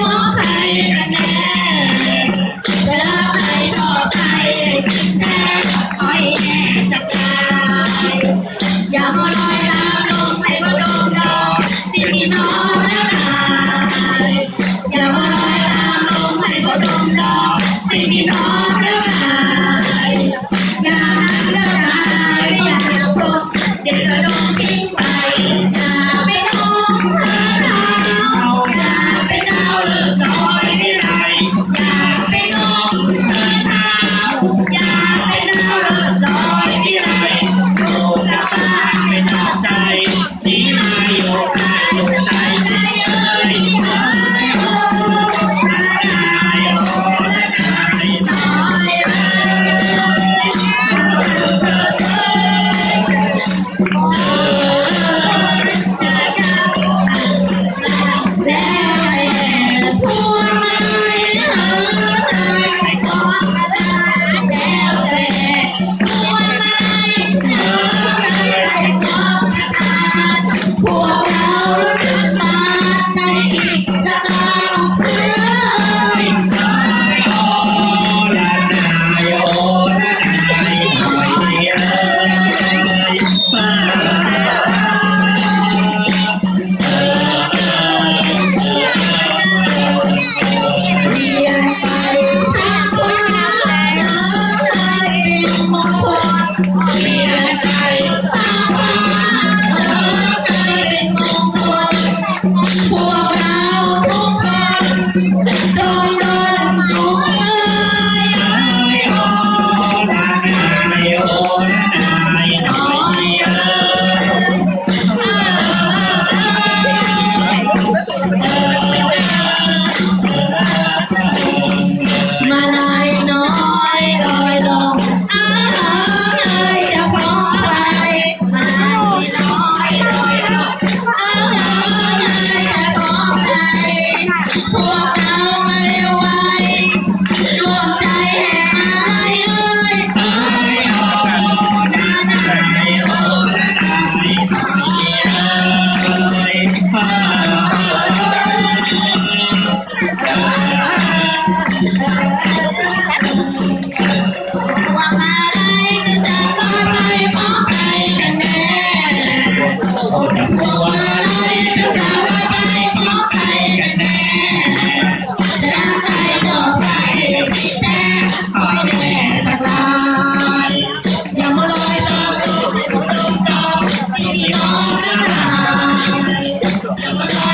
มองใครกันแน่จะลาใครชอบใครกันแน่คอยแน่กใจอย่ามาลอยลามลงให้ว่าลงดอกที่มีน้องแล้วนายอย่ามาลอยลามลงให้ว่าลงดอกที่มีน้องแล้วนายอย่ามาเลิกนายอย่ามาเด็กกระ พวกเรามาไวรวมใจแห้เอ้ยเอ้ยโอ้นานาโอ้นานีเอ้ยเอ้ยวามา Yeah.